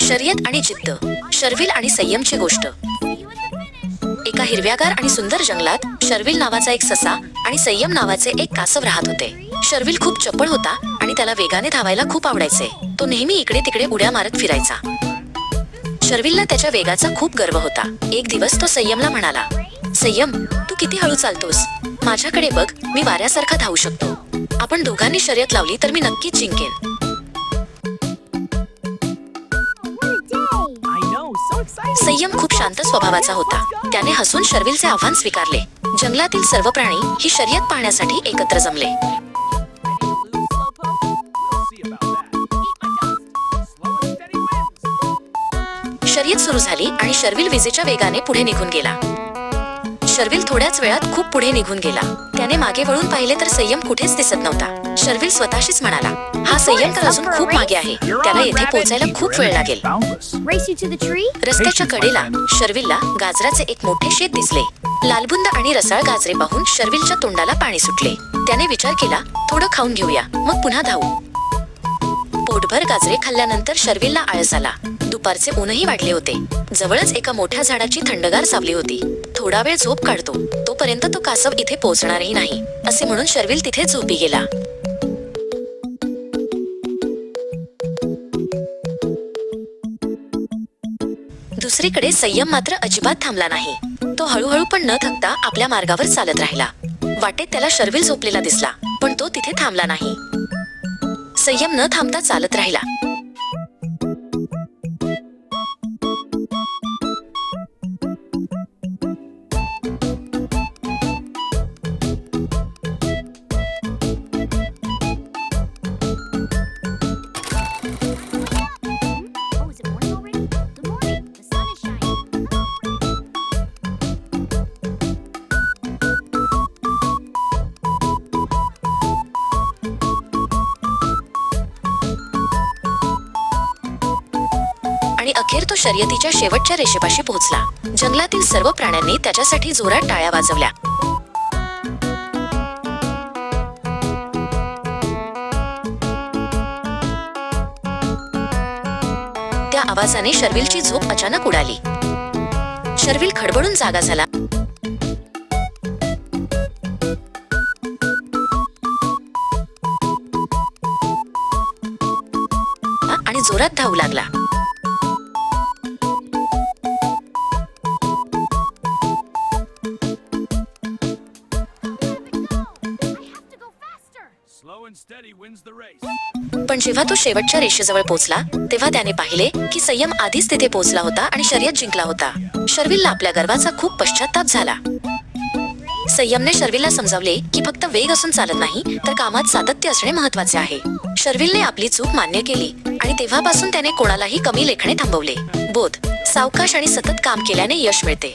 शर्यत आणि जिद्द शर्विल आणि संयमची गोष्ट. एका हिरव्यागार आणि सुंदर जंगलात शर्विल नावाचा एक ससा आणि संयम नावाचे एक कासव राहत होते. शर्विल खूप चपळ होता आणि त्याला वेगाने धावायला खूप आवडायचे. तो नेहमी इकडे तिकडे उड्या मारत फिरायचा. शर्विलला त्याच्या वेगाचा खूप गर्व होता. एक दिवस तो संयमला म्हणाला संयम तू किती हळू चालतोस? माझ्याकडे बघ मी वाऱ्यासारखा धावू शकतो. आपण दोघांनी शर्यत लावली तर मी नक्कीच जिंकेन. संयम खूप शांत स्वभावाचा होता. त्याने हसून शर्विलचे आव्हान स्वीकारले. जंगलातील सर्व प्राणी ही शर्यत पाहण्यासाठी एकत्र जमले. शर्यत सुरू झाली आणि शर्विल विजेच्या वेगाने पुढे निघून गेला. शर्विल थोड्याच वेळात खूप पुढे निघून गेला. त्याने मागे वळून पाहिले तर संयम कुठेच दिसत नव्हता. शर्विल स्वतःशीच म्हणाला हा संयम तर अजून खूप मागे आहे. त्याला येथे. पोहोचायला खूप वेळ लागेल? रस्त्याच्या कडेला शर्विलला गाजराचे एक मोठे शेत दिसले. लालबुंद आणि रसाळ गाजरे पाहून शर्विलच्या तोंडाला पाणी सुटले. त्याने विचार केला थोडं खाऊन घेऊया मग पुन्हा धावू. पोटभर गाजरे खाल्ल्यानंतर शर्विलला आळस आला. दुपारचे ऊनही वाढले होते. जवळच एका मोठ्या झाडाची थंडगार सावली होती. थोडा वेळ झोप काढतो. तोपर्यंत तो कासव इथे पोहोचणारही नाही. असे म्हणून शर्विल तिथे झोपी गेला. दुसरीकडे संयम मात्र अजिबात थांबला नाही. तो हळूहळू पण न थकता आपल्या मार्गावर चालत राहिला. वाटेत त्याला शर्विल झोपलेला दिसला पण तो तिथे थांबला नाही. संयम न थांबता चालत राहिला. अखेर तो शर्यतीच्या शेवटच्या रेषेपाशी पोहोचला. जंगलातील सर्व प्राण्यांनी त्याच्यासाठी जोरात टाळ्या वाजवल्या. त्या आवाजाने शर्विलची झोप अचानक उडाली. शर्विल खडबडून जागा झाला. आणि जोरात धावू लागला. पण जेव्हा तो शेवटच्या रेषेजवळ पोहोचला तेव्हा त्याने पाहिले की संयम आधीच तिथे पोहोचला होता आणि शर्यत जिंकला होता. शर्विलला आपल्या गर्वाचा खूप पश्चाताप झाला. संयमने शर्विलला समजावले की फक्त वेग असून चालत नाही तर कामात सातत्य असणे महत्त्वाचे आहे. शर्विलने आपली चूक मान्य केली आणि तेव्हापासून त्याने कोणालाही कमी लेखणे थांबवले. बोध सावकाश आणि सतत काम केल्याने यश मिळते.